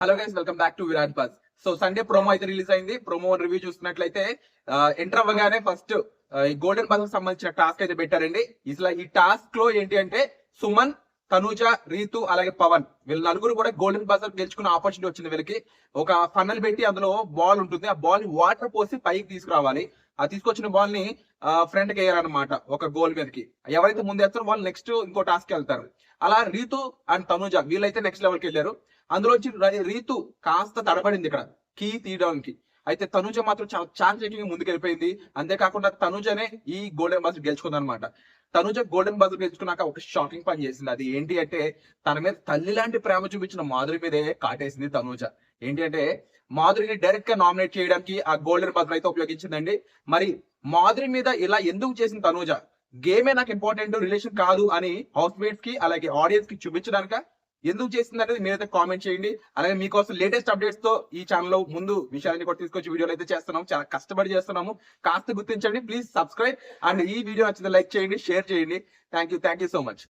Hello guys welcome back to Virat bus so Sunday promo అయితే release అయింది. Promo review చూసినట్లయితే enter అవ్వగానే first ఈ గోల్డెన్ బస్ సంబంధించిన టాస్క్ అయితే పెట్టారండి. ఇట్లా ఈ టాస్క్లో ఏంటి అంటే సుమన్ తనూజ రీతు అలాగే పవన్ వీళ్ళు నలుగురు కూడా గోల్డెన్ బజర్ గెలుచుకునే ఆపర్చునిటీ వచ్చింది వీళ్ళకి. ఒక ఫన్నల్ పెట్టి అందులో బాల్ ఉంటుంది. ఆ బాల్ వాటర్ పోసి పైకి తీసుకురావాలి. ఆ తీసుకొచ్చిన బాల్ని ఫ్రంట్కి వేయాలన్నమాట ఒక గోల్ మీదకి. ఎవరైతే ముందు వేస్తారో వాళ్ళు నెక్స్ట్ ఇంకో టాస్క్ వెళ్తారు. అలా రీతు అండ్ తనూజ వీళ్ళైతే నెక్స్ట్ లెవెల్కి వెళ్ళారు. అందులోంచి వచ్చి రీతు కాస్త తడబడింది ఇక్కడ. కీ తీయడానికి. అయితే తనుజ మాత్రం ఛాన్స్ చాంచక్యంగా ముందుకు వెళ్ళిపోయింది అంతేకాకుండా తనుజనే ఈ గోల్డెన్ బజర్ గెలుచుకుంది అనమాట తనుజ గోల్డెన్ బజర్ గెలుచుకున్నాక ఒక షాకింగ్ పని చేసింది. అది ఏంటి అంటే తన మీద తల్లి లాంటి ప్రేమ చూపించిన మాధురి మీదే కాటేసింది తనుజ. ఏంటి అంటే మాధురిని డైరెక్ట్గా నామినేట్ చేయడానికి ఆ గోల్డెన్ బజర్ అయితే ఉపయోగించిందండి. మరి మాధురి మీద ఇలా ఎందుకు చేసింది తనుజ? గేమే నాకు ఇంపార్టెంట్ రిలేషన్ కాదు అని హౌస్ మేట్స్కి అలాగే ఆడియన్స్కి చూపించడానిక? ఎందుకు చేసింది అనేది మీరైతే కామెంట్ చేయండి. అలాగే మీకోసం లేటెస్ట్ అప్డేట్స్తో ఈ ఛానల్లో ముందు విషయాన్ని కూడా తీసుకొచ్చి వీడియోలు అయితే చేస్తున్నాము. చాలా కష్టపడి చేస్తున్నాము. కాస్త గుర్తించండి. ప్లీజ్ సబ్స్క్రైబ్ అండ్ ఈ వీడియో నచ్చితే లైక్ చేయండి షేర్ చేయండి. Thank you thank you so much